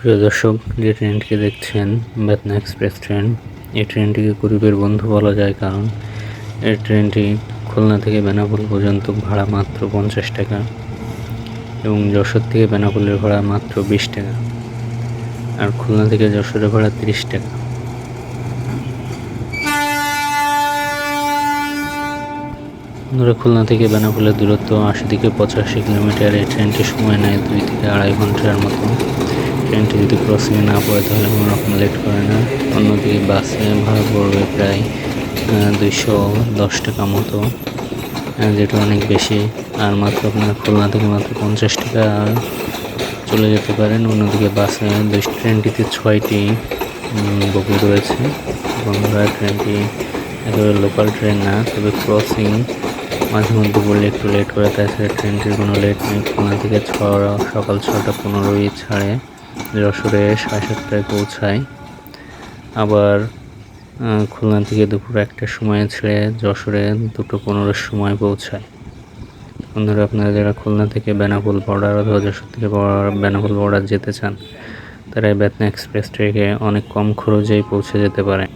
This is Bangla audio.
প্রিয় দর্শক, যে ট্রেনটিকে দেখছেন, বেতনা এক্সপ্রেস ট্রেন, এই ট্রেনটিকে গরিবের বন্ধু বলা যায় কারণ এই ট্রেনটি খুলনা থেকে বেনাপোল পর্যন্ত ভাড়া মাত্র পঞ্চাশ টাকা এবং যশোর থেকে বেনাপোলের ভাড়া মাত্র বিশ টাকা আর খুলনা থেকে যশোরের ভাড়া তিরিশ টাকা। খুলনা থেকে বেনাপোলের দূরত্ব আশি থেকে পঁচাশি কিলোমিটার, এই ট্রেনটি সময় নেয় দুই থেকে আড়াই ঘণ্টার মতো। ট্রেনটি যদি ক্রসিংয়ে না পড়ে তাহলে কোনো রকম লেট করে না। অন্যদিকে বাসে ভাড়া পড়বে প্রায় দুইশো দশ টাকা মতো যেটা অনেক বেশি। আর মাত্র আপনার খুলনা থেকে মাত্র পঞ্চাশ টাকা চলে যেতে পারেন। অন্যদিকে বাসে দুই ট্রেনটিতে ছয়টি বগি রয়েছে। বন্ধুরা ট্রেনটি একেবারে লোকাল ট্রেন না, তবে ক্রসিং মাঝে মধ্যে বললে একটু লেট করে। তাছাড়া ট্রেনটির কোনো লেট নেই। খুলনা থেকে ছ, সকাল ছটা পনেরোই ছাড়ে। যশোরে সাড়ে সাতটায় পৌঁছায়। আবার খুলনা থেকে দুপুর একটার সময় ছেড়ে যশোরে দুটো পনেরোর সময় পৌঁছায়। বন্ধুরা, আপনারা যারা খুলনা থেকে বেনাপোল বর্ডার অথবা যশোর থেকে বেনাপোল বর্ডার যেতে চান, তারা এই বেতনা এক্সপ্রেস ট্রেকে অনেক কম খরচেই পৌঁছে যেতে পারে।